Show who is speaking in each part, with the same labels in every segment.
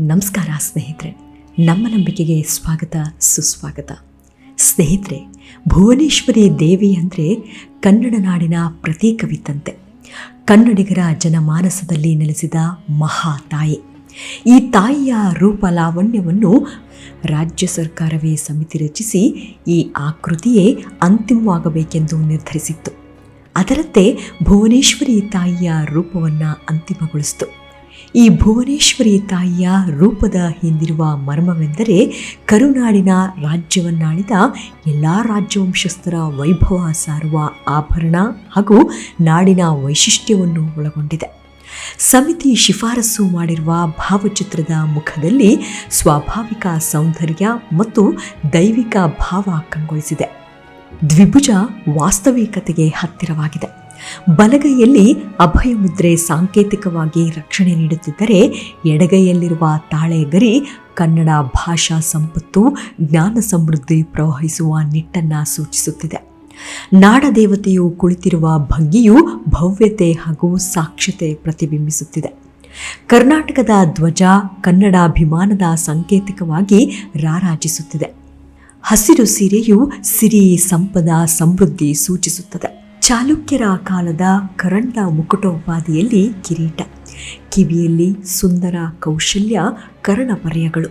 Speaker 1: ನಮಸ್ಕಾರ ಸ್ನೇಹಿತರೆ. ನಮ್ಮ ನಂಬಿಕೆಗೆ ಸ್ವಾಗತ, ಸುಸ್ವಾಗತ. ಸ್ನೇಹಿತರೆ, ಭುವನೇಶ್ವರಿ ದೇವಿ ಅಂದರೆ ಕನ್ನಡ ನಾಡಿನ ಪ್ರತೀಕವಿದ್ದಂತೆ ಕನ್ನಡಿಗರ ಜನಮಾನಸದಲ್ಲಿ ನೆಲೆಸಿದ ಮಹಾ ತಾಯಿ. ಈ ತಾಯಿಯ ರೂಪ ಲಾವಣ್ಯವನ್ನು ರಾಜ್ಯ ಸರ್ಕಾರವೇ ಸಮಿತಿ ರಚಿಸಿ ಈ ಆಕೃತಿಯೇ ಅಂತಿಮವಾಗಬೇಕೆಂದು ನಿರ್ಧರಿಸಿತ್ತು. ಅದರಂತೆ ಭುವನೇಶ್ವರಿ ತಾಯಿಯ ರೂಪವನ್ನು ಅಂತಿಮಗೊಳಿಸಿತು. ಈ ಭುವನೇಶ್ವರಿ ತಾಯಿಯ ರೂಪದ ಹಿಂದಿರುವ ಮರ್ಮವೆಂದರೆ ಕರುನಾಡಿನ ರಾಜ್ಯವನ್ನಾಳಿದ ಎಲ್ಲ ರಾಜ್ಯವಂಶಸ್ಥರ ವೈಭವ ಸಾರುವ ಆಭರಣ ಹಾಗೂ ನಾಡಿನ ವೈಶಿಷ್ಟ್ಯವನ್ನು ಒಳಗೊಂಡಿದೆ. ಸಮಿತಿ ಶಿಫಾರಸು ಮಾಡಿರುವ ಭಾವಚಿತ್ರದ ಮುಖದಲ್ಲಿ ಸ್ವಾಭಾವಿಕ ಸೌಂದರ್ಯ ಮತ್ತು ದೈವಿಕ ಭಾವ ಕಂಗೊಳಿಸಿದೆ. ದ್ವಿಭುಜ ವಾಸ್ತವಿಕತೆಗೆ ಹತ್ತಿರವಾಗಿದೆ. ಬಲಗೈಯಲ್ಲಿ ಅಭಯ ಮುದ್ರೆ ಸಾಂಕೇತಿಕವಾಗಿ ರಕ್ಷಣೆ ನೀಡುತ್ತಿದ್ದರೆ ಎಡಗೈಯಲ್ಲಿರುವ ತಾಳೆ ಗರಿ ಕನ್ನಡ ಭಾಷಾ ಸಂಪತ್ತು, ಜ್ಞಾನ ಸಮೃದ್ಧಿ ಪ್ರವಹಿಸುವ ನಿಟ್ಟನ್ನು ಸೂಚಿಸುತ್ತಿದೆ. ನಾಡದೇವತೆಯು ಕುಳಿತಿರುವ ಭಂಗಿಯು ಭವ್ಯತೆ ಹಾಗೂ ಸಾಕ್ಷ್ಯತೆ ಪ್ರತಿಬಿಂಬಿಸುತ್ತಿದೆ. ಕರ್ನಾಟಕದ ಧ್ವಜ ಕನ್ನಡಾಭಿಮಾನದ ಸಾಂಕೇತಿಕವಾಗಿ ರಾರಾಜಿಸುತ್ತಿದೆ. ಹಸಿರು ಸೀರೆಯು ಸಿರಿ ಸಂಪದ ಸಮೃದ್ಧಿ ಸೂಚಿಸುತ್ತದೆ. ಚಾಲುಕ್ಯರ ಕಾಲದ ಕರಂಡ ಮುಕುಟೋಪಾದಿಯಲ್ಲಿ ಕಿರೀಟ. ಕಿವಿಯಲ್ಲಿ ಸುಂದರ ಕೌಶಲ್ಯ ಕರ್ಣಪರ್ಯಗಳು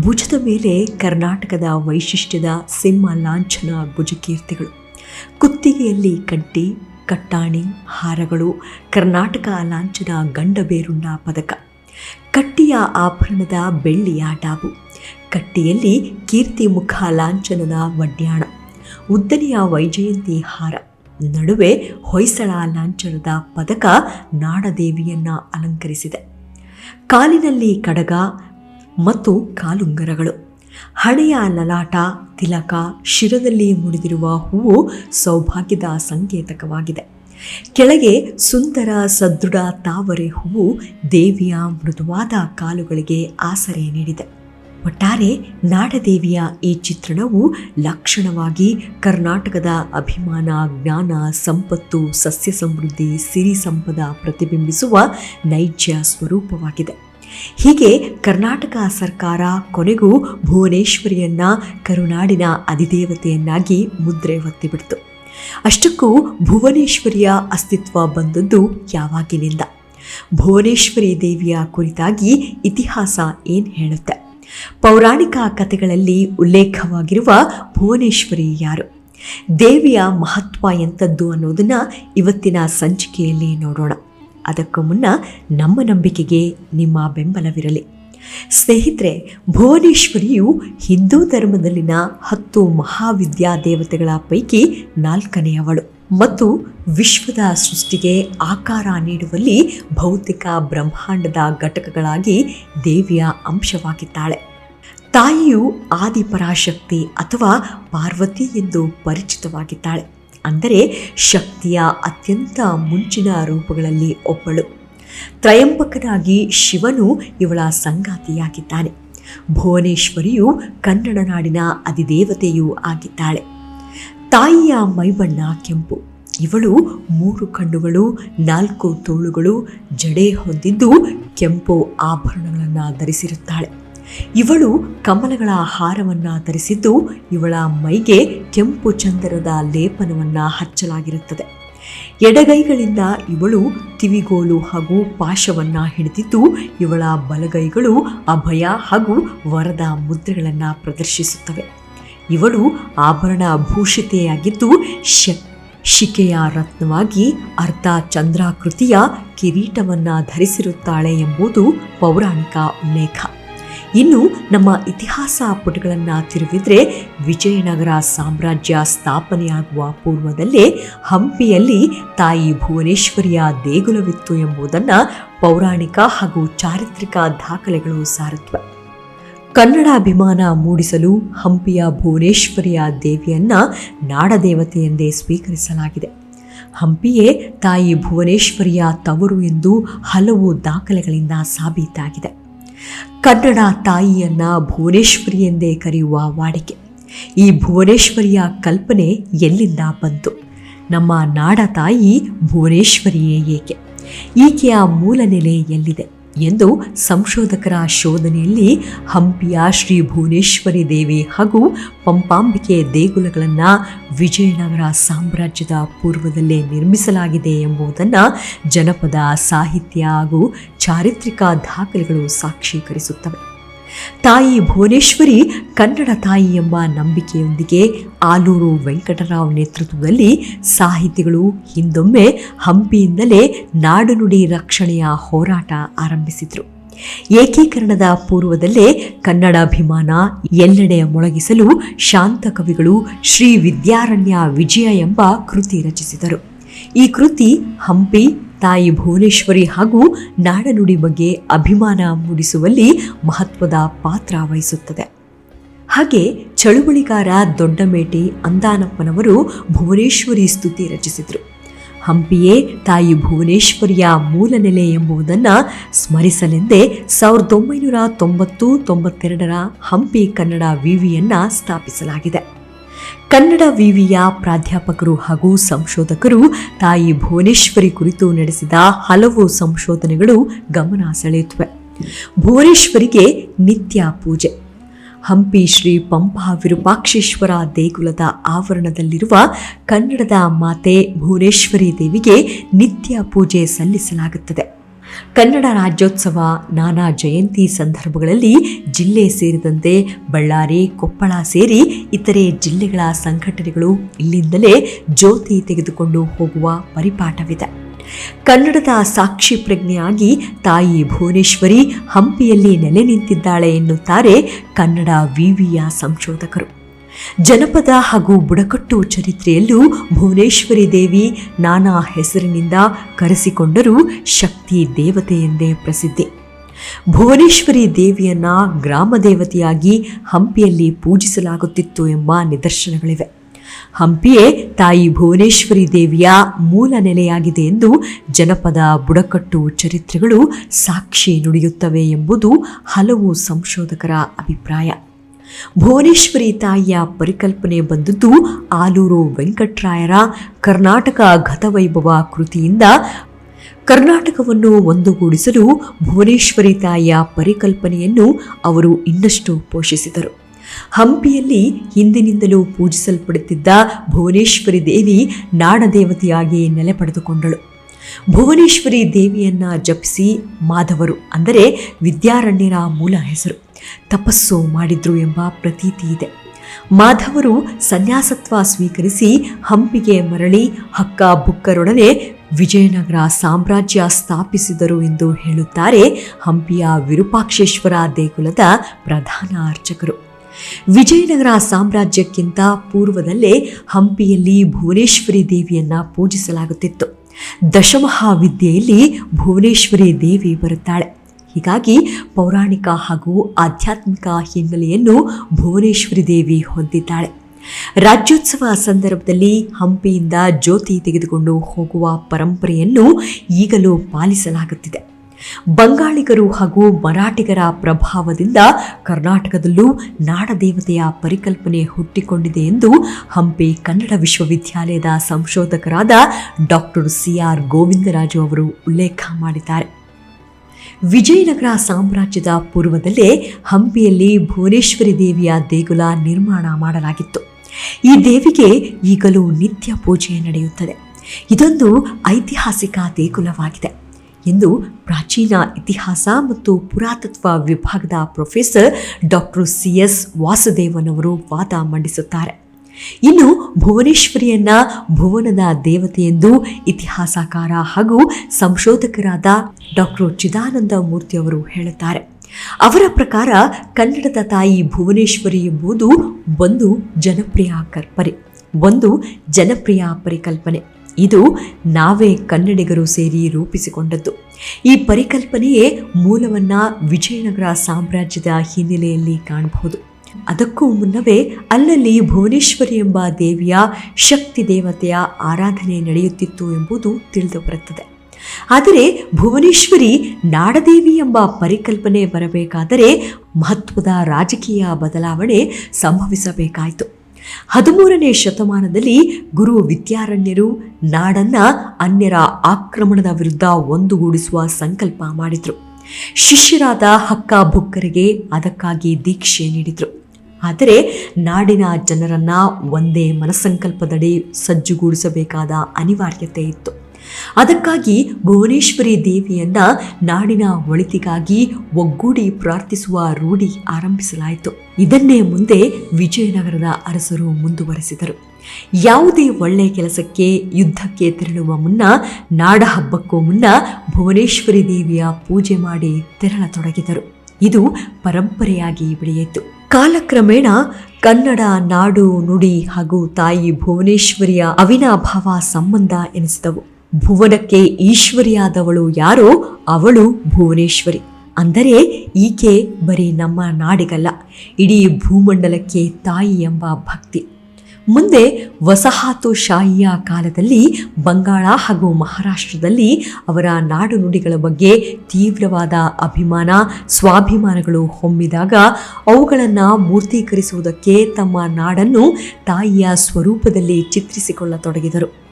Speaker 1: ಭುಜದ ಮೇಲೆ ಕರ್ನಾಟಕದ ವೈಶಿಷ್ಟ್ಯದ ಸಿಂಹ ಲಾಂಛನ ಭುಜಕೀರ್ತಿಗಳು. ಕುತ್ತಿಗೆಯಲ್ಲಿ ಕಟ್ಟಿ ಕಟ್ಟಾಣಿ, ಹಾರಗಳು, ಕರ್ನಾಟಕ ಲಾಂಛನ ಗಂಡಬೇರುಂಡ ಪದಕ. ಕಟ್ಟಿಯ ಆಭರಣದ ಬೆಳ್ಳಿಯ ಡಾಬು ಕಟ್ಟಿಯಲ್ಲಿ ಕೀರ್ತಿ ಮುಖ ಲಾಂಛನದ ವಡ್ಯಾಣ. ಉದ್ದನೆಯ ವೈಜಯಂತಿ ಹಾರ. ನಡುವೆ ಹೊಯ್ಸಳ ಲಾಂಛನದ ಪದಕ ನಾಡದೇವಿಯನ್ನ ಅಲಂಕರಿಸಿದೆ. ಕಾಲಿನಲ್ಲಿ ಕಡಗ ಮತ್ತು ಕಾಲುಂಗರಗಳು. ಹಣೆಯ ಲಲಾಟ, ತಿಲಕ, ಶಿರದಲ್ಲಿ ಮುಡಿದಿರುವ ಹೂವು ಸೌಭಾಗ್ಯದ ಸಂಕೇತಕವಾಗಿದೆ. ಕೆಳಗೆ ಸುಂದರ ಸದೃಢ ತಾವರೆ ಹೂವು ದೇವಿಯ ಮೃದುವಾದ ಕಾಲುಗಳಿಗೆ ಆಸರೆ ನೀಡಿದೆ. ಒಟ್ಟಾರೆ ನಾಡದೇವಿಯ ಈ ಚಿತ್ರಣವು ಲಕ್ಷಣವಾಗಿ ಕರ್ನಾಟಕದ ಅಭಿಮಾನ, ಜ್ಞಾನ, ಸಂಪತ್ತು, ಸಸ್ಯ ಸಮೃದ್ಧಿ, ಸಿರಿ ಸಂಪದ ಪ್ರತಿಬಿಂಬಿಸುವ ನೈಜ ಸ್ವರೂಪವಾಗಿದೆ. ಹೀಗೆ ಕರ್ನಾಟಕ ಸರ್ಕಾರ ಕೊನೆಗೂ ಭುವನೇಶ್ವರಿಯನ್ನ ಕರುನಾಡಿನ ಅಧಿದೇವತೆಯನ್ನಾಗಿ ಮುದ್ರೆ ಒತ್ತಿಬಿಡ್ತು ಅಷ್ಟಕ್ಕೂ ಭುವನೇಶ್ವರಿಯ ಅಸ್ತಿತ್ವ ಬಂದದ್ದು ಯಾವಾಗಿನಿಂದ? ಭುವನೇಶ್ವರಿ ದೇವಿಯ ಕುರಿತಾಗಿ ಇತಿಹಾಸ ಏನು ಹೇಳುತ್ತೆ? ಪೌರಾಣಿಕ ಕಥೆಗಳಲ್ಲಿ ಉಲ್ಲೇಖವಾಗಿರುವ ಭುವನೇಶ್ವರಿ ಯಾರು? ದೇವಿಯ ಮಹತ್ವ ಎಂಥದ್ದು ಅನ್ನೋದನ್ನು ಇವತ್ತಿನ ಸಂಚಿಕೆಯಲ್ಲಿ ನೋಡೋಣ. ಅದಕ್ಕೂ ಮುನ್ನ ನಮ್ಮ ನಂಬಿಕೆಗೆ ನಿಮ್ಮ ಬೆಂಬಲವಿರಲಿ. ಸ್ನೇಹಿತರೆ, ಭುವನೇಶ್ವರಿಯು ಹಿಂದೂ ಧರ್ಮದಲ್ಲಿನ ಹತ್ತು ಮಹಾವಿದ್ಯಾದೇವತೆಗಳ ಪೈಕಿ ನಾಲ್ಕನೆಯವಳು. ಮತ್ತು ವಿಶ್ವದ ಸೃಷ್ಟಿಗೆ ಆಕಾರ ನೀಡುವಲ್ಲಿ ಭೌತಿಕ ಬ್ರಹ್ಮಾಂಡದ ಘಟಕಗಳಾಗಿ ದೇವಿಯ ಅಂಶವಾಗಿದ್ದಾಳೆ. ತಾಯಿಯು ಆದಿಪರಾಶಕ್ತಿ ಅಥವಾ ಪಾರ್ವತಿ ಎಂದು ಪರಿಚಿತವಾಗಿದ್ದಾಳೆ. ಅಂದರೆ ಶಕ್ತಿಯ ಅತ್ಯಂತ ಮುಂಚಿನ ರೂಪಗಳಲ್ಲಿ ಒಬ್ಬಳು. ತ್ರಯಂಬಕನಾಗಿ ಶಿವನು ಇವಳ ಸಂಗಾತಿಯಾಗಿದ್ದಾನೆ. ಭುವನೇಶ್ವರಿಯು ಕನ್ನಡ ನಾಡಿನ ಅಧಿದೇವತೆಯೂ ಆಗಿದ್ದಾಳೆ. ತಾಯಿಯ ಮೈಬಣ್ಣ ಕೆಂಪು. ಇವಳು ಮೂರು ಕಣ್ಣುಗಳು, ನಾಲ್ಕು ತೋಳುಗಳು, ಜಡೆ ಹೊಂದಿದ್ದು ಕೆಂಪು ಆಭರಣಗಳನ್ನು ಧರಿಸಿರುತ್ತಾಳೆ. ಇವಳು ಕಮಲಗಳ ಹಾರವನ್ನು ಧರಿಸಿದ್ದು ಇವಳ ಮೈಗೆ ಕೆಂಪು ಚಂದರದ ಲೇಪನವನ್ನು ಹಚ್ಚಲಾಗಿರುತ್ತದೆ. ಎಡಗೈಗಳಿಂದ ಇವಳು ತಿವಿಗೋಲು ಹಾಗೂ ಪಾಶವನ್ನು ಹಿಡಿದಿದ್ದು ಇವಳ ಬಲಗೈಗಳು ಅಭಯ ಹಾಗೂ ವರದ ಮುದ್ರೆಗಳನ್ನು ಪ್ರದರ್ಶಿಸುತ್ತವೆ. ಇವಳು ಆಭರಣ ಭೂಷಿತೆಯಾಗಿದ್ದು ಶ ಶಿಕೆಯ ರತ್ನವಾಗಿ ಅರ್ಧ ಚಂದ್ರಾಕೃತಿಯ ಕಿರೀಟವನ್ನು ಧರಿಸಿರುತ್ತಾಳೆ ಎಂಬುದು ಪೌರಾಣಿಕ ಉಲ್ಲೇಖ. ಇನ್ನು ನಮ್ಮ ಇತಿಹಾಸ ಪುಟಗಳನ್ನು ತಿರುವಿದರೆ ವಿಜಯನಗರ ಸಾಮ್ರಾಜ್ಯ ಸ್ಥಾಪನೆಯಾಗುವ ಪೂರ್ವದಲ್ಲೇ ಹಂಪಿಯಲ್ಲಿ ತಾಯಿ ಭುವನೇಶ್ವರಿಯ ದೇಗುಲವಿತ್ತು ಎಂಬುದನ್ನು ಪೌರಾಣಿಕ ಹಾಗೂ ಚಾರಿತ್ರಿಕ ದಾಖಲೆಗಳು ಸಾರುತ್ತವೆ ಕನ್ನಡಾಭಿಮಾನ ಮೂಡಿಸಲು ಹಂಪಿಯ ಭುವನೇಶ್ವರಿಯ ದೇವಿಯನ್ನ ನಾಡದೇವತೆ ಎಂದೇ ಸ್ವೀಕರಿಸಲಾಗಿದೆ. ಹಂಪಿಯೇ ತಾಯಿ ಭುವನೇಶ್ವರಿಯ ತವರು ಎಂದು ಹಲವು ದಾಖಲೆಗಳಿಂದ ಸಾಬೀತಾಗಿದೆ. ಕನ್ನಡ ತಾಯಿಯನ್ನ ಭುವನೇಶ್ವರಿ ಎಂದೇ ಕರೆಯುವ ವಾಡಿಕೆ. ಈ ಭುವನೇಶ್ವರಿಯ ಕಲ್ಪನೆ ಎಲ್ಲಿಂದ ಬಂತು? ನಮ್ಮ ನಾಡ ತಾಯಿ ಭುವನೇಶ್ವರಿಯೇ ಏಕೆ? ಈಕೆಯ ಮೂಲ ನೆಲೆ ಎಲ್ಲಿದೆ? ಎಂದು ಸಂಶೋಧಕರ ಶೋಧನೆಯಲ್ಲಿ ಹಂಪಿಯ ಶ್ರೀ ಭುವನೇಶ್ವರಿ ದೇವಿ ಹಾಗೂ ಪಂಪಾಂಬಿಕೆ ದೇಗುಲಗಳನ್ನು ವಿಜಯನಗರ ಸಾಮ್ರಾಜ್ಯದ ಪೂರ್ವದಲ್ಲೇ ನಿರ್ಮಿಸಲಾಗಿದೆ ಎಂಬುದನ್ನು ಜನಪದ, ಸಾಹಿತ್ಯ ಹಾಗೂ ಚಾರಿತ್ರಿಕ ದಾಖಲೆಗಳು ಸಾಕ್ಷೀಕರಿಸುತ್ತವೆ. ತಾಯಿ ಭುವನೇಶ್ವರಿ, ಕನ್ನಡ ತಾಯಿ ಎಂಬ ನಂಬಿಕೆಯೊಂದಿಗೆ ಆಲೂರು ವೆಂಕಟರಾವ್ ನೇತೃತ್ವದಲ್ಲಿ ಸಾಹಿತಿಗಳು ಹಿಂದೊಮ್ಮೆ ಹಂಪಿಯಿಂದಲೇ ನಾಡುನುಡಿ ರಕ್ಷಣೆಯ ಹೋರಾಟ ಆರಂಭಿಸಿದರು. ಏಕೀಕರಣದ ಪೂರ್ವದಲ್ಲೇ ಕನ್ನಡಾಭಿಮಾನ ಎಲ್ಲೆಡೆ ಮೊಳಗಿಸಲು ಶಾಂತ ಕವಿಗಳು ಶ್ರೀ ವಿದ್ಯಾರಣ್ಯ ವಿಜಯ ಎಂಬ ಕೃತಿ ರಚಿಸಿದರು. ಈ ಕೃತಿ ಹಂಪಿ ತಾಯಿ ಭುವನೇಶ್ವರಿ ಹಾಗೂ ನಾಡನುಡಿ ಬಗ್ಗೆ ಅಭಿಮಾನ ಮೂಡಿಸುವಲ್ಲಿ ಮಹತ್ವದ ಪಾತ್ರ ವಹಿಸುತ್ತದೆ. ಹಾಗೆ ಚಳುವಳಿಗಾರ ದೊಡ್ಡಮೇಟಿ ಅಂದಾನಪ್ಪನವರು ಭುವನೇಶ್ವರಿ ಸ್ತುತಿ ರಚಿಸಿದರು. ಹಂಪಿಯೇ ತಾಯಿ ಭುವನೇಶ್ವರಿಯ ಮೂಲ ನೆಲೆ ಎಂಬುದನ್ನು ಸ್ಮರಿಸಲೆಂದೇ ಸಾವಿರದ ಒಂಬೈನೂರ ತೊಂಬತ್ತು ತೊಂಬತ್ತೆರಡರ ಹಂಪಿ ಕನ್ನಡ ವಿವಿಯನ್ನು ಸ್ಥಾಪಿಸಲಾಗಿದೆ. ಕನ್ನಡ ವಿವಿಯ ಪ್ರಾಧ್ಯಾಪಕರು ಹಾಗೂ ಸಂಶೋಧಕರು ತಾಯಿ ಭುವನೇಶ್ವರಿ ಕುರಿತು ನಡೆಸಿದ ಹಲವು ಸಂಶೋಧನೆಗಳು ಗಮನ ಸೆಳೆಯುತ್ತವೆ ಭುವನೇಶ್ವರಿಗೆ ನಿತ್ಯ ಪೂಜೆ. ಹಂಪಿ ಶ್ರೀ ಪಂಪಾ ವಿರೂಪಾಕ್ಷೇಶ್ವರ ದೇಗುಲದ ಆವರಣದಲ್ಲಿರುವ ಕನ್ನಡದ ಮಾತೆ ಭುವನೇಶ್ವರಿ ದೇವಿಗೆ ನಿತ್ಯ ಪೂಜೆ ಸಲ್ಲಿಸಲಾಗುತ್ತದೆ. ಕನ್ನಡ ರಾಜ್ಯೋತ್ಸವ ನಾನಾ ಜಯಂತಿ ಸಂದರ್ಭಗಳಲ್ಲಿ ಜಿಲ್ಲೆ ಸೇರಿದಂತೆ ಬಳ್ಳಾರಿ, ಕೊಪ್ಪಳ ಸೇರಿ ಇತರೆ ಜಿಲ್ಲೆಗಳ ಸಂಘಟನೆಗಳು ಇಲ್ಲಿಂದಲೇ ಜ್ಯೋತಿ ತೆಗೆದುಕೊಂಡು ಹೋಗುವ ಪರಿಪಾಠವಿದೆ. ಕನ್ನಡದ ಸಾಕ್ಷಿ ಪ್ರಜ್ಞೆಯಾಗಿ ತಾಯಿ ಭುವನೇಶ್ವರಿ ಹಂಪಿಯಲ್ಲಿ ನೆಲೆ ನಿಂತಿದ್ದಾಳೆ ಎನ್ನುತ್ತಾರೆ ಕನ್ನಡ ವಿವಿಯ ಸಂಶೋಧಕರು. ಜನಪದ ಹಾಗೂ ಬುಡಕಟ್ಟು ಚರಿತ್ರೆಯಲ್ಲೂ ಭುವನೇಶ್ವರಿ ದೇವಿ ನಾನಾ ಹೆಸರಿನಿಂದ ಕರೆಸಿಕೊಂಡರೂ ಶಕ್ತಿ ದೇವತೆ ಎಂದೇ ಪ್ರಸಿದ್ಧಿ. ಭುವನೇಶ್ವರಿ ದೇವಿಯನ್ನ ಗ್ರಾಮ ದೇವತೆಯಾಗಿ ಹಂಪಿಯಲ್ಲಿ ಪೂಜಿಸಲಾಗುತ್ತಿತ್ತು ಎಂಬ ನಿದರ್ಶನಗಳಿವೆ. ಹಂಪಿಯೇ ತಾಯಿ ಭುವನೇಶ್ವರಿ ದೇವಿಯ ಮೂಲ ನೆಲೆಯಾಗಿದೆ ಎಂದು ಜನಪದ ಬುಡಕಟ್ಟು ಚರಿತ್ರೆಗಳು ಸಾಕ್ಷಿ ನುಡಿಯುತ್ತವೆ ಎಂಬುದು ಹಲವು ಸಂಶೋಧಕರ ಅಭಿಪ್ರಾಯ. ಭುವನೇಶ್ವರಿ ತಾಯಿಯ ಪರಿಕಲ್ಪನೆ ಬಂದದ್ದು ಆಲೂರು ವೆಂಕಟರಾಯರ ಕರ್ನಾಟಕ ಗತವೈಭವ ಕೃತಿಯಿಂದ ಕರ್ನಾಟಕವನ್ನು ಒಂದುಗೂಡಿಸಲು ಭುವನೇಶ್ವರಿ ತಾಯಿಯ ಪರಿಕಲ್ಪನೆಯನ್ನು ಅವರು ಇನ್ನಷ್ಟು ಪೋಷಿಸಿದರು. ಹಂಪಿಯಲ್ಲಿ ಹಿಂದಿನಿಂದಲೂ ಪೂಜಿಸಲ್ಪಡುತ್ತಿದ್ದ ಭುವನೇಶ್ವರಿ ದೇವಿ ನಾಡದೇವತೆಯಾಗಿ ನೆಲೆ ಪಡೆದುಕೊಂಡಳು. ಭುವನೇಶ್ವರಿ ದೇವಿಯನ್ನ ಜಪಿಸಿ ಮಾಧವರು ಅಂದರೆ ವಿದ್ಯಾರಣ್ಯರ ಮೂಲ ಹೆಸರು. ತಪಸ್ಸು ಮಾಡಿದ್ರು ಎಂಬ ಪ್ರತೀತಿ ಇದೆ. ಮಾಧವರು ಸನ್ಯಾಸತ್ವ ಸ್ವೀಕರಿಸಿ ಹಂಪಿಗೆ ಮರಳಿ ಹಕ್ಕ ಬುಕ್ಕರೊಡನೆ ವಿಜಯನಗರ ಸಾಮ್ರಾಜ್ಯ ಸ್ಥಾಪಿಸಿದರು ಎಂದು ಹೇಳುತ್ತಾರೆ ಹಂಪಿಯ ವಿರೂಪಾಕ್ಷೇಶ್ವರ ದೇಗುಲದ ಪ್ರಧಾನ ಅರ್ಚಕರು. ವಿಜಯನಗರ ಸಾಮ್ರಾಜ್ಯಕ್ಕಿಂತ ಪೂರ್ವದಲ್ಲೇ ಹಂಪಿಯಲ್ಲಿ ಭುವನೇಶ್ವರಿ ದೇವಿಯನ್ನ ಪೂಜಿಸಲಾಗುತ್ತಿತ್ತು. ದಶಮಹಾವಿದ್ಯೆಯಲ್ಲಿ ಭುವನೇಶ್ವರಿ ದೇವಿ ಬರುತ್ತಾಳೆ. ಹೀಗಾಗಿ ಪೌರಾಣಿಕ ಹಾಗೂ ಆಧ್ಯಾತ್ಮಿಕ ಹಿನ್ನೆಲೆಯನ್ನು ಭುವನೇಶ್ವರಿ ದೇವಿ ಹೊಂದಿದ್ದಾಳೆ. ರಾಜ್ಯೋತ್ಸವ ಸಂದರ್ಭದಲ್ಲಿ ಹಂಪಿಯಿಂದ ಜ್ಯೋತಿ ತೆಗೆದುಕೊಂಡು ಹೋಗುವ ಪರಂಪರೆಯನ್ನು ಈಗಲೂ ಪಾಲಿಸಲಾಗುತ್ತಿದೆ. ಬಂಗಾಳಿಗರು ಹಾಗೂ ಮರಾಠಿಗರ ಪ್ರಭಾವದಿಂದ ಕರ್ನಾಟಕದಲ್ಲೂ ನಾಡದೇವತೆಯ ಪರಿಕಲ್ಪನೆ ಹುಟ್ಟಿಕೊಂಡಿದೆ ಎಂದು ಹಂಪಿ ಕನ್ನಡ ವಿಶ್ವವಿದ್ಯಾಲಯದ ಸಂಶೋಧಕರಾದ ಡಾಕ್ಟರ್ ಸಿ ಆರ್ ಗೋವಿಂದರಾಜು ಅವರು ಉಲ್ಲೇಖ ಮಾಡಿದ್ದಾರೆ. ವಿಜಯನಗರ ಸಾಮ್ರಾಜ್ಯದ ಪೂರ್ವದಲ್ಲೇ ಹಂಪಿಯಲ್ಲಿ ಭುವನೇಶ್ವರಿ ದೇವಿಯ ದೇಗುಲ ನಿರ್ಮಾಣ ಮಾಡಲಾಗಿತ್ತು. ಈ ದೇವಿಗೆ ಈಗಲೂ ನಿತ್ಯ ಪೂಜೆ ನಡೆಯುತ್ತದೆ. ಇದೊಂದು ಐತಿಹಾಸಿಕ ದೇಗುಲವಾಗಿದೆ. ಎಂದು ಪ್ರಾಚೀನ ಇತಿಹಾಸ ಮತ್ತು ಪುರಾತತ್ವ ವಿಭಾಗದ ಪ್ರೊಫೆಸರ್ ಡಾಕ್ಟರ್ ಸಿ ಎಸ್ ವಾಸುದೇವನವರು ವಾದ ಮಂಡಿಸುತ್ತಾರೆ. ಇನ್ನು ಭುವನೇಶ್ವರಿಯನ್ನ ಭುವನದ ಎಂದು ಇತಿಹಾಸಕಾರ ಹಾಗೂ ಸಂಶೋಧಕರಾದ ಡಾಕ್ಟರ್ ಚಿದಾನಂದ ಮೂರ್ತಿ ಅವರು ಹೇಳುತ್ತಾರೆ. ಅವರ ಪ್ರಕಾರ ಕನ್ನಡದ ತಾಯಿ ಭುವನೇಶ್ವರಿ ಎಂಬುದು ಒಂದು ಜನಪ್ರಿಯ ಕಲ್ಪನೆ, ಒಂದು ಜನಪ್ರಿಯ ಪರಿಕಲ್ಪನೆ. ಇದು ನಾವೇ ಕನ್ನಡಿಗರು ಸೇರಿ ರೂಪಿಸಿಕೊಂಡದ್ದು. ಈ ಪರಿಕಲ್ಪನೆಯೇ ಮೂಲವನ್ನ ವಿಜಯನಗರ ಸಾಮ್ರಾಜ್ಯದ ಹಿನ್ನೆಲೆಯಲ್ಲಿ ಕಾಣಬಹುದು. ಅದಕ್ಕೂ ಮುನ್ನವೇ ಅಲ್ಲಲ್ಲಿ ಭುವನೇಶ್ವರಿ ಎಂಬ ದೇವಿಯ ಶಕ್ತಿ ದೇವತೆಯ ಆರಾಧನೆ ನಡೆಯುತ್ತಿತ್ತು ಎಂಬುದು ತಿಳಿದು ಬರುತ್ತದೆ ಆದರೆ ಭುವನೇಶ್ವರಿ ನಾಡದೇವಿ ಎಂಬ ಪರಿಕಲ್ಪನೆ ಬರಬೇಕಾದರೆ ಮಹತ್ವದ ರಾಜಕೀಯ ಬದಲಾವಣೆ ಸಂಭವಿಸಬೇಕಾಯಿತು. ಹದಿಮೂರನೇ ಶತಮಾನದಲ್ಲಿ ಗುರು ವಿದ್ಯಾರಣ್ಯರು ನಾಡನ್ನ ಅನ್ಯರ ಆಕ್ರಮಣದ ವಿರುದ್ಧ ಒಂದುಗೂಡಿಸುವ ಸಂಕಲ್ಪ ಮಾಡಿದರು. ಶಿಷ್ಯರಾದ ಹಕ್ಕ ಬುಕ್ಕರಿಗೆ ಅದಕ್ಕಾಗಿ ದೀಕ್ಷೆ ನೀಡಿದರು. ಆದರೆ ನಾಡಿನ ಜನರನ್ನ ಒಂದೇ ಮನಸ್ಸಂಕಲ್ಪದಡಿ ಸಜ್ಜುಗೂಡಿಸಬೇಕಾದ ಅನಿವಾರ್ಯತೆ ಇತ್ತು. ಅದಕ್ಕಾಗಿ ಭುವನೇಶ್ವರಿ ದೇವಿಯನ್ನ ನಾಡಿನ ಒಳಿತಿಗಾಗಿ ಒಗ್ಗೂಡಿ ಪ್ರಾರ್ಥಿಸುವ ರೂಢಿ ಆರಂಭಿಸಲಾಯಿತು. ಇದನ್ನೇ ಮುಂದೆ ವಿಜಯನಗರದ ಅರಸರು ಮುಂದುವರೆಸಿದರು. ಯಾವುದೇ ಒಳ್ಳೆಯ ಕೆಲಸಕ್ಕೆ ಯುದ್ಧಕ್ಕೆ ತೆರಳುವ ಮುನ್ನ ನಾಡ ಹಬ್ಬಕ್ಕೂ ಮುನ್ನ ಭುವನೇಶ್ವರಿ ದೇವಿಯ ಪೂಜೆ ಮಾಡಿ ತೆರಳತೊಡಗಿದರು. ಇದು ಪರಂಪರೆಯಾಗಿ ಬೆಳೆಯಿತು. ಕಾಲಕ್ರಮೇಣ ಕನ್ನಡ, ನಾಡು, ನುಡಿ ಹಾಗೂ ತಾಯಿ ಭುವನೇಶ್ವರಿಯ ಅವಿನಾಭಾವ ಸಂಬಂಧ ಎನಿಸಿದವು. ಭುವನಕ್ಕೆ ಈಶ್ವರಿಯಾದವಳು ಯಾರೋ ಅವಳು ಭುವನೇಶ್ವರಿ. ಅಂದರೆ ಈಕೆ ಬರೀ ನಮ್ಮ ನಾಡಿಗಲ್ಲ, ಇಡೀ ಭೂಮಂಡಲಕ್ಕೆ ತಾಯಿ ಎಂಬ ಭಕ್ತಿ. ಮುಂದೆ ವಸಾಹತುಶಾಹಿಯ ಕಾಲದಲ್ಲಿ ಬಂಗಾಳ ಹಾಗೂ ಮಹಾರಾಷ್ಟ್ರದಲ್ಲಿ ಅವರ ನಾಡು ನುಡಿಗಳ ಬಗ್ಗೆ ತೀವ್ರವಾದ ಅಭಿಮಾನ, ಸ್ವಾಭಿಮಾನಗಳು ಹೊಮ್ಮಿದಾಗ ಅವುಗಳನ್ನು ಮೂರ್ತೀಕರಿಸುವುದಕ್ಕೆ ತಮ್ಮ ನಾಡನ್ನು ತಾಯಿಯ ಸ್ವರೂಪದಲ್ಲಿ ಚಿತ್ರಿಸಿಕೊಳ್ಳತೊಡಗಿದರು.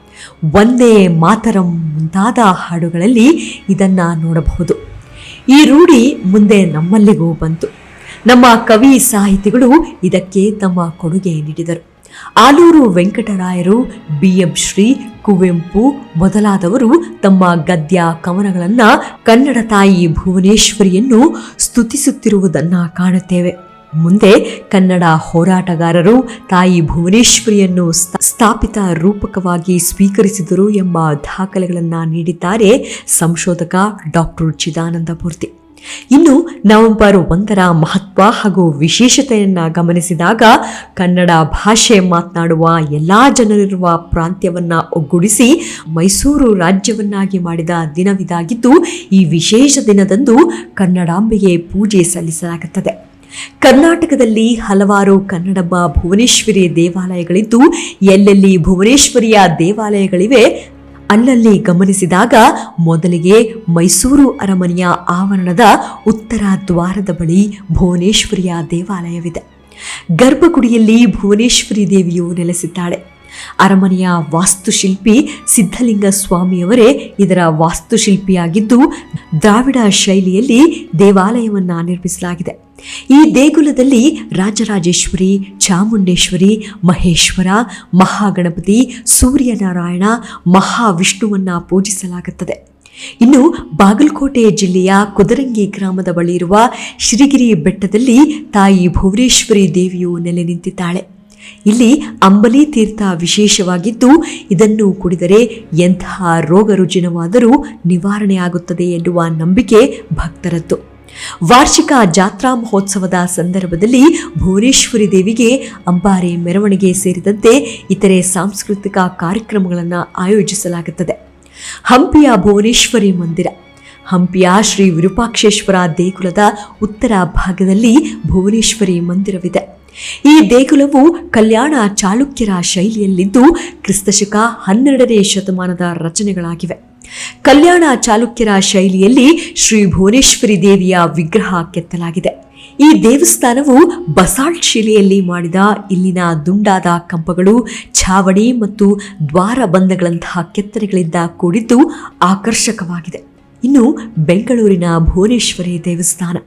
Speaker 1: ಒಂದೇ ಮಾತರಂ ಮುಂತಾದ ಹಾಡುಗಳಲ್ಲಿ ಇದನ್ನು ನೋಡಬಹುದು. ಈ ರೂಢಿ ಮುಂದೆ ನಮ್ಮಲ್ಲಿಗೂ ಬಂತು. ನಮ್ಮ ಕವಿ ಸಾಹಿತಿಗಳು ಇದಕ್ಕೆ ತಮ್ಮ ಕೊಡುಗೆ ನೀಡಿದರು. ಆಲೂರು ವೆಂಕಟರಾಯರು, ಬಿ. ಎಂ. ಶ್ರೀ, ಕುವೆಂಪು ಮೊದಲಾದವರು ತಮ್ಮ ಗದ್ಯ ಕವನಗಳನ್ನು ಕನ್ನಡ ತಾಯಿ ಭುವನೇಶ್ವರಿಯನ್ನು ಸ್ತುತಿಸುತ್ತಿರುವುದನ್ನು ಕಾಣುತ್ತೇವೆ. ಮುಂದೆ ಕನ್ನಡ ಹೋರಾಟಗಾರರು ತಾಯಿ ಭುವನೇಶ್ವರಿಯನ್ನು ಸ್ಥ- ಸ್ಥಾಪಿತ ರೂಪಕವಾಗಿ ಸ್ವೀಕರಿಸಿದರು ಎಂಬ ದಾಖಲೆಗಳನ್ನು ನೀಡಿದ್ದಾರೆ ಸಂಶೋಧಕ ಡಾಕ್ಟರ್ ಚಿದಾನಂದಮೂರ್ತಿ. ಇನ್ನು ನವೆಂಬರ್ ಒಂದರ ಮಹತ್ವ ಹಾಗೂ ವಿಶೇಷತೆಯನ್ನು ಗಮನಿಸಿದಾಗ ಕನ್ನಡ ಭಾಷೆ ಮಾತನಾಡುವ ಎಲ್ಲ ಜನರಿರುವ ಪ್ರಾಂತ್ಯವನ್ನ ಒಗ್ಗೂಡಿಸಿ ಮೈಸೂರು ರಾಜ್ಯವನ್ನಾಗಿ ಮಾಡಿದ ದಿನವಿದಾಗಿದ್ದು, ಈ ವಿಶೇಷ ದಿನದಂದು ಕನ್ನಡಾಂಬೆಗೆ ಪೂಜೆ ಸಲ್ಲಿಸಲಾಗುತ್ತದೆ. ಕರ್ನಾಟಕದಲ್ಲಿ ಹಲವಾರು ಕನ್ನಡಮ್ಮ ಭುವನೇಶ್ವರಿ ದೇವಾಲಯಗಳಿದ್ದು, ಎಲ್ಲೆಲ್ಲಿ ಭುವನೇಶ್ವರಿಯ ದೇವಾಲಯಗಳಿವೆ, ಅಲ್ಲಲ್ಲಿ ಗಮನಿಸಿದಾಗ ಮೊದಲಿಗೆ ಮೈಸೂರು ಅರಮನೆಯ ಆವರಣದ ಉತ್ತರ ದ್ವಾರದ ಬಳಿ ಭುವನೇಶ್ವರಿಯ ದೇವಾಲಯವಿದೆ. ಗರ್ಭಗುಡಿಯಲ್ಲಿ ಭುವನೇಶ್ವರಿ ದೇವಿಯು ನೆಲೆಸಿದ್ದಾಳೆ. ಅರಮನೆಯ ವಾಸ್ತುಶಿಲ್ಪಿ ಸಿದ್ಧಲಿಂಗ ಸ್ವಾಮಿಯವರೇ ಇದರ ವಾಸ್ತುಶಿಲ್ಪಿಯಾಗಿದ್ದು, ದ್ರಾವಿಡ ಶೈಲಿಯಲ್ಲಿ ದೇವಾಲಯವನ್ನು ನಿರ್ಮಿಸಲಾಗಿದೆ. ಈ ದೇಗುಲದಲ್ಲಿ ರಾಜರಾಜೇಶ್ವರಿ, ಚಾಮುಂಡೇಶ್ವರಿ, ಮಹೇಶ್ವರ, ಮಹಾಗಣಪತಿ, ಸೂರ್ಯನಾರಾಯಣ, ಮಹಾವಿಷ್ಣುವನ್ನ ಪೂಜಿಸಲಾಗುತ್ತದೆ. ಇನ್ನು ಬಾಗಲಕೋಟೆ ಜಿಲ್ಲೆಯ ಕುದರಂಗಿ ಗ್ರಾಮದ ಬಳಿ ಇರುವ ಶ್ರೀಗಿರಿ ಬೆಟ್ಟದಲ್ಲಿ ತಾಯಿ ಭುವನೇಶ್ವರಿ ದೇವಿಯು ನೆಲೆ ನಿಂತಿದ್ದಾಳೆ. ಇಲ್ಲಿ ಅಂಬಲಿ ತೀರ್ಥ ವಿಶೇಷವಾಗಿದ್ದು, ಇದನ್ನು ಕುಡಿದರೆ ಎಂತಹ ರೋಗ ರುಜಿನವಾದರೂ ನಿವಾರಣೆಯಾಗುತ್ತದೆ ಎನ್ನುವ ನಂಬಿಕೆ ಭಕ್ತರದ್ದು. ವಾರ್ಷಿಕ ಜಾತ್ರಾ ಮಹೋತ್ಸವದ ಸಂದರ್ಭದಲ್ಲಿ ಭುವನೇಶ್ವರಿ ದೇವಿಗೆ ಅಂಬಾರಿ ಮೆರವಣಿಗೆ ಸೇರಿದಂತೆ ಇತರೆ ಸಾಂಸ್ಕೃತಿಕ ಕಾರ್ಯಕ್ರಮಗಳನ್ನು ಆಯೋಜಿಸಲಾಗುತ್ತದೆ. ಹಂಪಿಯ ಭುವನೇಶ್ವರಿ ಮಂದಿರ, ಹಂಪಿಯ ಶ್ರೀ ವಿರೂಪಾಕ್ಷೇಶ್ವರ ದೇಗುಲದ ಉತ್ತರ ಭಾಗದಲ್ಲಿ ಭುವನೇಶ್ವರಿ ಮಂದಿರವಿದೆ. ಈ ದೇಗುಲವು ಕಲ್ಯಾಣ ಚಾಲುಕ್ಯರ ಶೈಲಿಯಲ್ಲಿದ್ದು ಕ್ರಿಸ್ತಶಕ ಹನ್ನೆರಡನೇ ಶತಮಾನದ ರಚನೆಗಳಾಗಿವೆ. ಕಲ್ಯಾಣ ಚಾಲುಕ್ಯರ ಶೈಲಿಯಲ್ಲಿ ಶ್ರೀ ಭುವನೇಶ್ವರಿ ದೇವಿಯ ವಿಗ್ರಹ ಕೆತ್ತಲಾಗಿದೆ. ಈ ದೇವಸ್ಥಾನವು ಬಸಾಲ್ಟ್ ಶಿಲೆಯಲ್ಲಿ ಮಾಡಿದ ಇಲ್ಲಿನ ದುಂಡಾದ ಕಂಬಗಳು, ಛಾವಣಿ ಮತ್ತು ದ್ವಾರಬಂಧಗಳಂತಹ ಕೆತ್ತನೆಗಳಿಂದ ಕೂಡಿದ್ದು ಆಕರ್ಷಕವಾಗಿದೆ. ಇನ್ನು ಬೆಂಗಳೂರಿನ ಭುವನೇಶ್ವರಿ ದೇವಸ್ಥಾನ.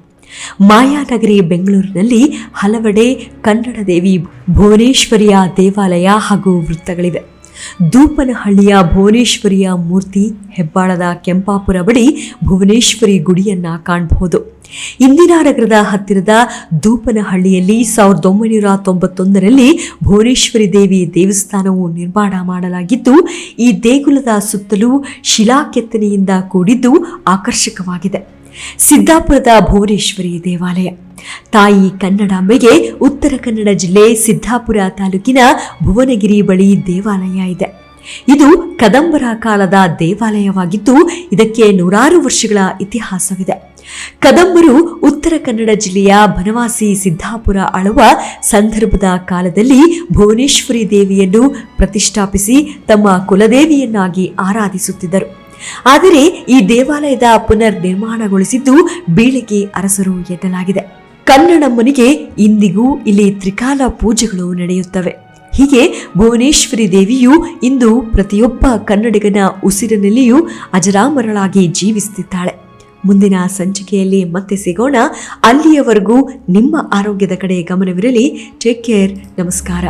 Speaker 1: ಮಾಯಾನಗರಿ ಬೆಂಗಳೂರಿನಲ್ಲಿ ಹಲವೆಡೆ ಕನ್ನಡ ದೇವಿ ಭುವನೇಶ್ವರಿಯ ದೇವಾಲಯ ಹಾಗೂ ವೃತ್ತಗಳಿವೆ. ದೂಪನಹಳ್ಳಿಯ ಭುವನೇಶ್ವರಿಯ ಮೂರ್ತಿ ಹೆಬ್ಬಾಳದ ಕೆಂಪಾಪುರ ಬಳಿ ಭುವನೇಶ್ವರಿ ಗುಡಿಯನ್ನ ಕಾಣಬಹುದು. ಇಂದಿರಾನಗರದ ಹತ್ತಿರದ ದೂಪನಹಳ್ಳಿಯಲ್ಲಿ ಸಾವಿರದ ಒಂಬೈನೂರ ತೊಂಬತ್ತೊಂದರಲ್ಲಿ ಭುವನೇಶ್ವರಿ ದೇವಿ ದೇವಸ್ಥಾನವು ನಿರ್ಮಾಣ ಮಾಡಲಾಗಿದ್ದು, ಈ ದೇಗುಲದ ಸುತ್ತಲೂ ಶಿಲಾ ಕೆತ್ತನೆಯಿಂದ ಕೂಡಿದ್ದು ಆಕರ್ಷಕವಾಗಿದೆ. ಸಿದ್ದಾಪುರದ ಭುವನೇಶ್ವರಿ ದೇವಾಲಯ. ತಾಯಿ ಕನ್ನಡಾಂಬೆಗೆ ಉತ್ತರ ಕನ್ನಡ ಜಿಲ್ಲೆ ಸಿದ್ದಾಪುರ ತಾಲೂಕಿನ ಭುವನಗಿರಿ ಬಳಿ ದೇವಾಲಯ ಇದೆ. ಇದು ಕದಂಬರ ಕಾಲದ ದೇವಾಲಯವಾಗಿದ್ದು, ಇದಕ್ಕೆ ನೂರಾರು ವರ್ಷಗಳ ಇತಿಹಾಸವಿದೆ. ಕದಂಬರು ಉತ್ತರ ಕನ್ನಡ ಜಿಲ್ಲೆಯ ಬನವಾಸಿ ಸಿದ್ದಾಪುರ ಆಳುವ ಸಂದರ್ಭದ ಕಾಲದಲ್ಲಿ ಭುವನೇಶ್ವರಿ ದೇವಿಯನ್ನು ಪ್ರತಿಷ್ಠಾಪಿಸಿ ತಮ್ಮ ಕುಲದೇವಿಯನ್ನಾಗಿ ಆರಾಧಿಸುತ್ತಿದ್ದರು. ಆದರೆ ಈ ದೇವಾಲಯದ ಪುನರ್ ನಿರ್ಮಾಣಗೊಳಿಸಿದ್ದು ಬೀಳಿಗೆ ಅರಸರು ಎನ್ನಲಾಗಿದೆ. ಕನ್ನಡಮ್ಮನಿಗೆ ಇಂದಿಗೂ ಇಲ್ಲಿ ತ್ರಿಕಾಲ ಪೂಜೆಗಳು ನಡೆಯುತ್ತವೆ. ಹೀಗೆ ಭುವನೇಶ್ವರಿ ದೇವಿಯು ಇಂದು ಪ್ರತಿಯೊಬ್ಬ ಕನ್ನಡಿಗನ ಉಸಿರಿನಲ್ಲಿಯೂ ಅಜರಾಮರಳಾಗಿ ಜೀವಿಸುತ್ತಿದ್ದಾಳೆ. ಮುಂದಿನ ಸಂಚಿಕೆಯಲ್ಲಿ ಮತ್ತೆ ಸಿಗೋಣ. ಅಲ್ಲಿಯವರೆಗೂ ನಿಮ್ಮ ಆರೋಗ್ಯದ ಕಡೆ ಗಮನವಿರಲಿ. ಟೇಕ್ ಕೇರ್ ನಮಸ್ಕಾರ.